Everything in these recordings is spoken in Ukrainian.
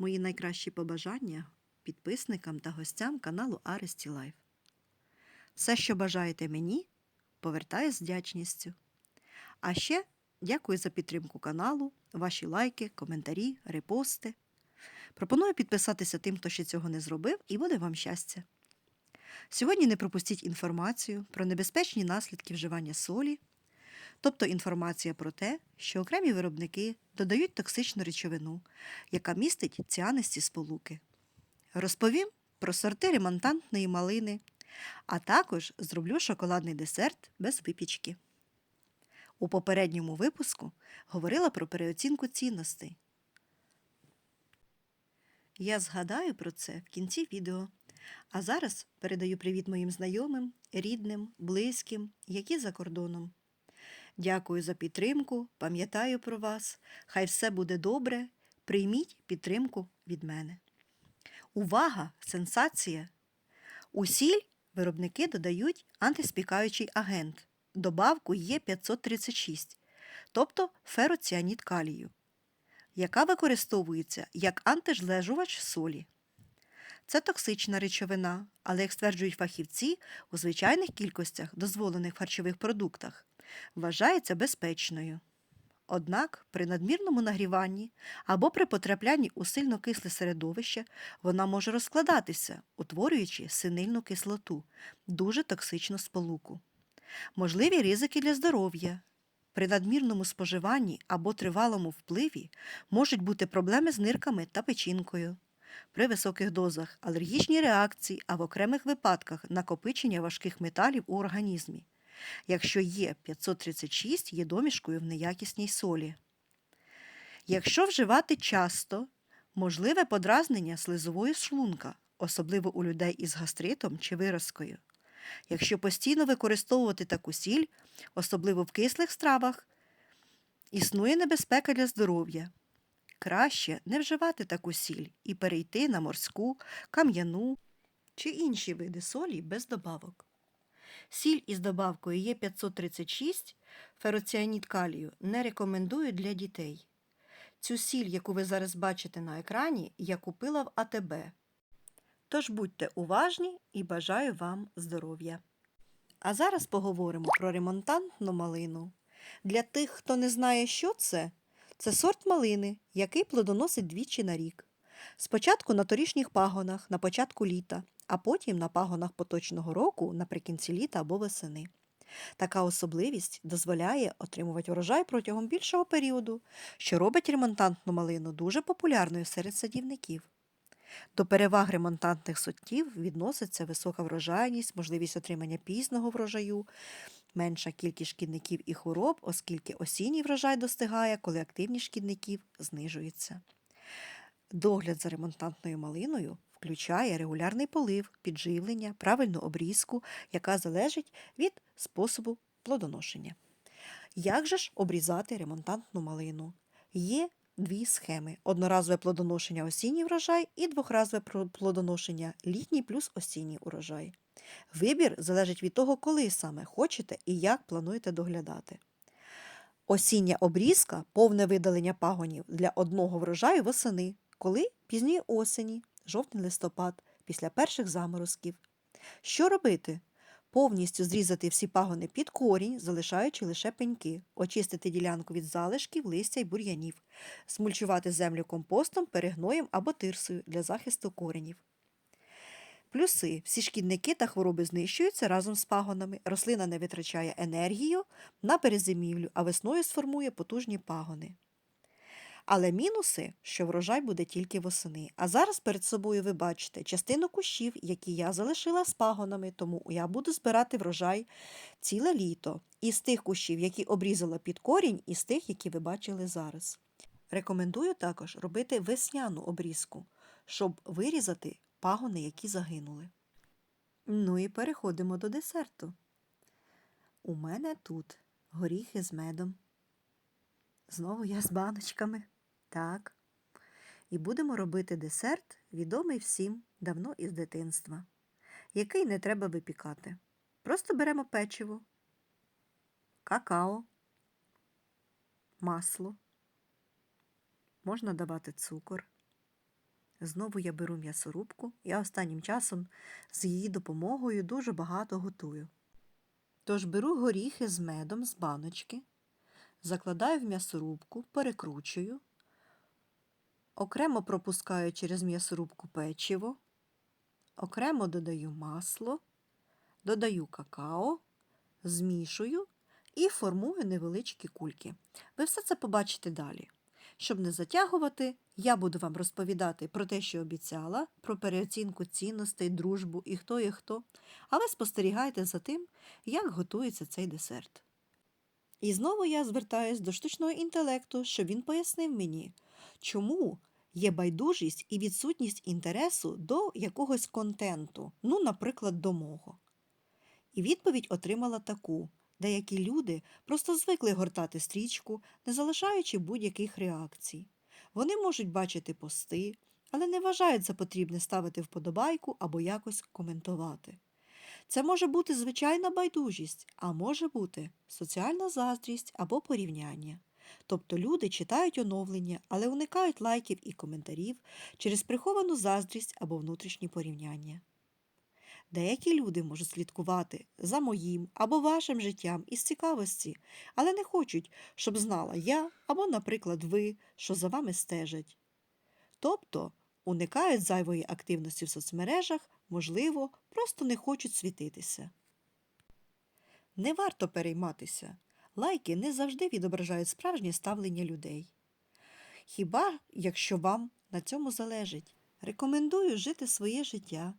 Мої найкращі побажання підписникам та гостям каналу Аресті Лайф. Все, що бажаєте мені, повертаю з вдячністю. А ще дякую за підтримку каналу, ваші лайки, коментарі, репости. Пропоную підписатися тим, хто ще цього не зробив, і буде вам щастя. Сьогодні не пропустіть інформацію про небезпечні наслідки вживання солі, тобто інформація про те, що окремі виробники додають токсичну речовину, яка містить ціанисті сполуки. Розповім про сорти ремонтантної малини, а також зроблю шоколадний десерт без випічки. У попередньому випуску говорила про переоцінку цінностей. Я згадаю про це в кінці відео. А зараз передаю привіт моїм знайомим, рідним, близьким, які за кордоном. Дякую за підтримку, пам'ятаю про вас. Хай все буде добре. Прийміть підтримку від мене. Увага! Сенсація! У сіль виробники додають антиспікаючий агент. Добавку є 536, тобто фероціаніт калію, яка використовується як антижлежувач солі. Це токсична речовина, але, як стверджують фахівці, у звичайних кількостях, дозволених в харчових продуктах, вважається безпечною. Однак при надмірному нагріванні або при потраплянні у сильно кисле середовище вона може розкладатися, утворюючи синильну кислоту, дуже токсичну сполуку. Можливі ризики для здоров'я. При надмірному споживанні або тривалому впливі можуть бути проблеми з нирками та печінкою. При високих дозах алергічні реакції, а в окремих випадках накопичення важких металів у організмі. Якщо є 536, є домішкою в неякісній солі. Якщо вживати часто, можливе подразнення слизової шлунка, особливо у людей із гастритом чи виразкою. Якщо постійно використовувати таку сіль, особливо в кислих стравах, існує небезпека для здоров'я. Краще не вживати таку сіль і перейти на морську, кам'яну чи інші види солі без добавок. Сіль із добавкою є 536, фероціаніт калію не рекомендую для дітей. Цю сіль, яку ви зараз бачите на екрані, я купила в АТБ. Тож будьте уважні і бажаю вам здоров'я. А зараз поговоримо про ремонтантну малину. Для тих, хто не знає, що це, це сорт малини, який плодоносить двічі на рік. Спочатку на торішніх пагонах на початку літа, а потім на пагонах поточного року наприкінці літа або весени. Така особливість дозволяє отримувати врожай протягом більшого періоду, що робить ремонтантну малину дуже популярною серед садівників. До переваг ремонтантних сортів відноситься висока врожайність, можливість отримання пізного врожаю, менша кількість шкідників і хвороб, оскільки осінній врожай достигає, коли активність шкідників знижується. Догляд за ремонтантною малиною включає регулярний полив, підживлення, правильну обрізку, яка залежить від способу плодоношення. Як же ж обрізати ремонтантну малину? Є дві схеми: одноразове плодоношення осінній врожай і двохразове плодоношення літній плюс осінній урожай. Вибір залежить від того, коли саме хочете і як плануєте доглядати. Осіння обрізка повне видалення пагонів для одного врожаю восени, коли пізньої осені, жовтень-листопад, після перших заморозків. Що робити? Повністю зрізати всі пагони під корінь, залишаючи лише пеньки, очистити ділянку від залишків, листя й бур'янів, смульчувати землю компостом, перегноєм або тирсою для захисту коренів. Плюси всі шкідники та хвороби знищуються разом з пагонами. Рослина не витрачає енергію на перезимівлю, а весною сформує потужні пагони. Але мінуси, що врожай буде тільки восени. А зараз перед собою ви бачите частину кущів, які я залишила з пагонами, тому я буду збирати врожай ціле літо. Із тих кущів, які обрізала під корінь, і з тих, які ви бачили зараз. Рекомендую також робити весняну обрізку, щоб вирізати пагони, які загинули. Ну і переходимо до десерту. У мене тут горіхи з медом. Знову я з баночками. Так. І будемо робити десерт, відомий всім давно із дитинства, який не треба випікати. Просто беремо печиво, какао, масло, можна давати цукор, Знову я беру м'ясорубку, я останнім часом з її допомогою дуже багато готую. Тож беру горіхи з медом з баночки, закладаю в м'ясорубку, перекручую, окремо пропускаю через м'ясорубку печиво, окремо додаю масло, додаю какао, змішую і формую невеличкі кульки. Ви все це побачите далі. Щоб не затягувати, я буду вам розповідати про те, що обіцяла, про переоцінку цінностей, дружбу і хто є хто, а ви спостерігайте за тим, як готується цей десерт. І знову я звертаюсь до штучного інтелекту, щоб він пояснив мені, чому є байдужість і відсутність інтересу до якогось контенту, ну, наприклад, до мого. І відповідь отримала таку. Деякі люди просто звикли гортати стрічку, не залишаючи будь-яких реакцій. Вони можуть бачити пости, але не вважають за потрібне ставити вподобайку або якось коментувати. Це може бути звичайна байдужість, а може бути соціальна заздрість або порівняння. Тобто люди читають оновлення, але уникають лайків і коментарів через приховану заздрість або внутрішні порівняння. Деякі люди можуть слідкувати за моїм або вашим життям із цікавості, але не хочуть, щоб знала я або, наприклад, ви, що за вами стежать. Тобто уникають зайвої активності в соцмережах, можливо, просто не хочуть світитися. Не варто перейматися. Лайки не завжди відображають справжнє ставлення людей. Хіба якщо вам на цьому залежить, рекомендую жити своє життя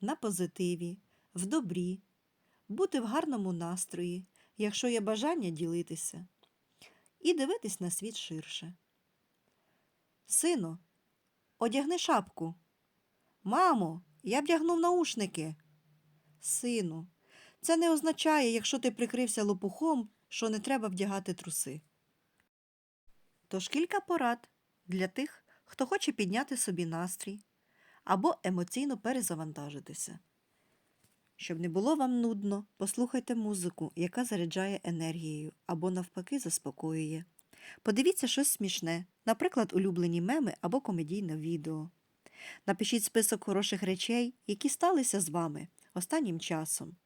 на позитиві, в добрі, бути в гарному настрої, якщо є бажання ділитися, і дивитись на світ ширше. Сину, одягни шапку. Мамо, я вдягнув наушники. Сину, це не означає, якщо ти прикрився лопухом, що не треба вдягати труси. Тож кілька порад для тих, хто хоче підняти собі настрій або емоційно перезавантажитися. Щоб не було вам нудно, послухайте музику, яка заряджає енергією або навпаки заспокоює. Подивіться щось смішне, наприклад, улюблені меми або комедійне відео. Напишіть список хороших речей, які сталися з вами останнім часом.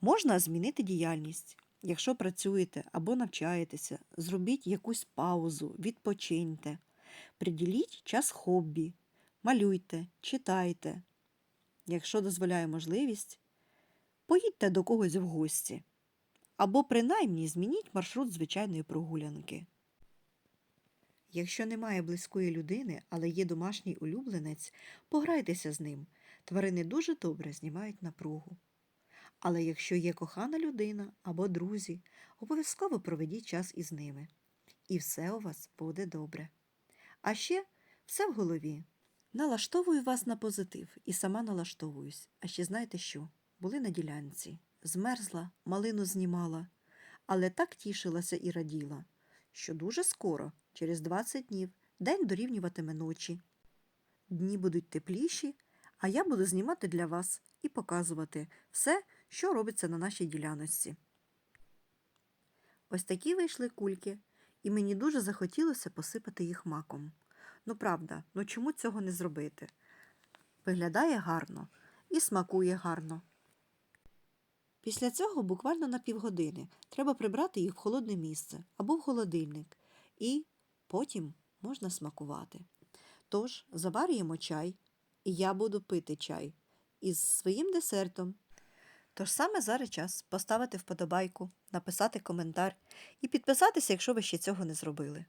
Можна змінити діяльність. Якщо працюєте або навчаєтеся, зробіть якусь паузу, відпочиньте, приділіть час хобі, малюйте, читайте. Якщо дозволяє можливість, поїдьте до когось в гості. Або принаймні змініть маршрут звичайної прогулянки. Якщо немає близької людини, але є домашній улюбленець, пограйтеся з ним. Тварини дуже добре знімають напругу. Але якщо є кохана людина або друзі, обов'язково проведіть час із ними. І все у вас буде добре. А ще все в голові. Налаштовую вас на позитив і сама налаштовуюсь. А ще знаєте що? Були на ділянці, змерзла, малину знімала, але так тішилася і раділа, що дуже скоро, через 20 днів, день дорівнюватиме ночі. Дні будуть тепліші, а я буду знімати для вас і показувати все, що робиться на нашій діляночці. Ось такі вийшли кульки, і мені дуже захотілося посипати їх маком. Ну, правда, ну чому цього не зробити? Виглядає гарно і смакує гарно. Після цього буквально на півгодини треба прибрати їх в холодне місце або в холодильник, і потім можна смакувати. Тож заварюємо чай, і я буду пити чай із своїм десертом. Тож саме зараз час поставити вподобайку, написати коментар і підписатися, якщо ви ще цього не зробили.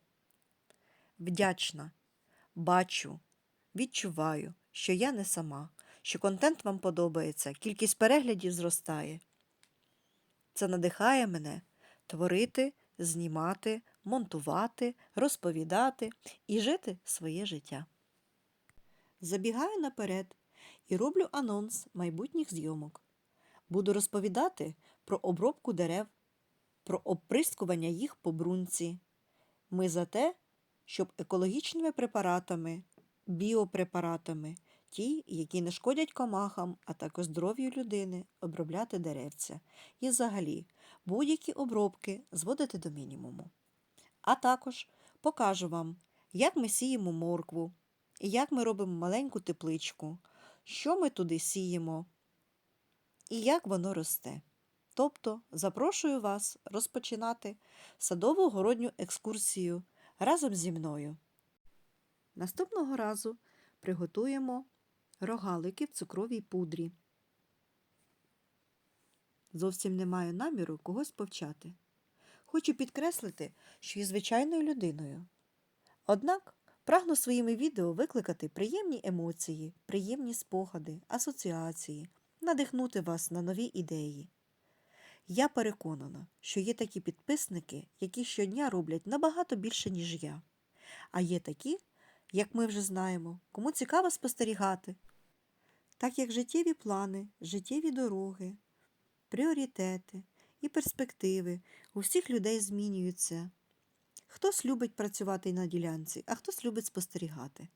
Вдячна! Бачу, відчуваю, що я не сама, що контент вам подобається, кількість переглядів зростає. Це надихає мене творити, знімати, монтувати, розповідати і жити своє життя. Забігаю наперед і роблю анонс майбутніх зйомок. Буду розповідати про обробку дерев, про оприскування їх по брунці. Ми за те, щоб екологічними препаратами, біопрепаратами, ті, які не шкодять комахам, а також здоров'ю людини, обробляти деревця і взагалі будь-які обробки зводити до мінімуму. А також покажу вам, як ми сіємо моркву, як ми робимо маленьку тепличку, що ми туди сіємо і як воно росте. Тобто запрошую вас розпочинати садово городню екскурсію разом зі мною. Наступного разу приготуємо рогалики в цукровій пудрі. Зовсім не маю наміру когось повчати. Хочу підкреслити, що є звичайною людиною. Однак прагну своїми відео викликати приємні емоції, приємні спогади, асоціації, надихнути вас на нові ідеї. Я переконана, що є такі підписники, які щодня роблять набагато більше, ніж я. А є такі, як ми вже знаємо, кому цікаво спостерігати. Так як життєві плани, життєві дороги, пріоритети і перспективи у всіх людей змінюються. Хтось любить працювати на ділянці, а хтось любить спостерігати.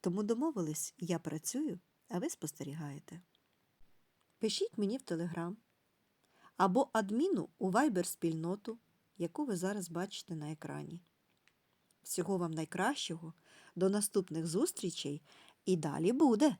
Тому домовились, я працюю, а ви спостерігаєте. Пишіть мені в Телеграм або адміну у Viber спільноту, яку ви зараз бачите на екрані. Всього вам найкращого, до наступних зустрічей і далі буде!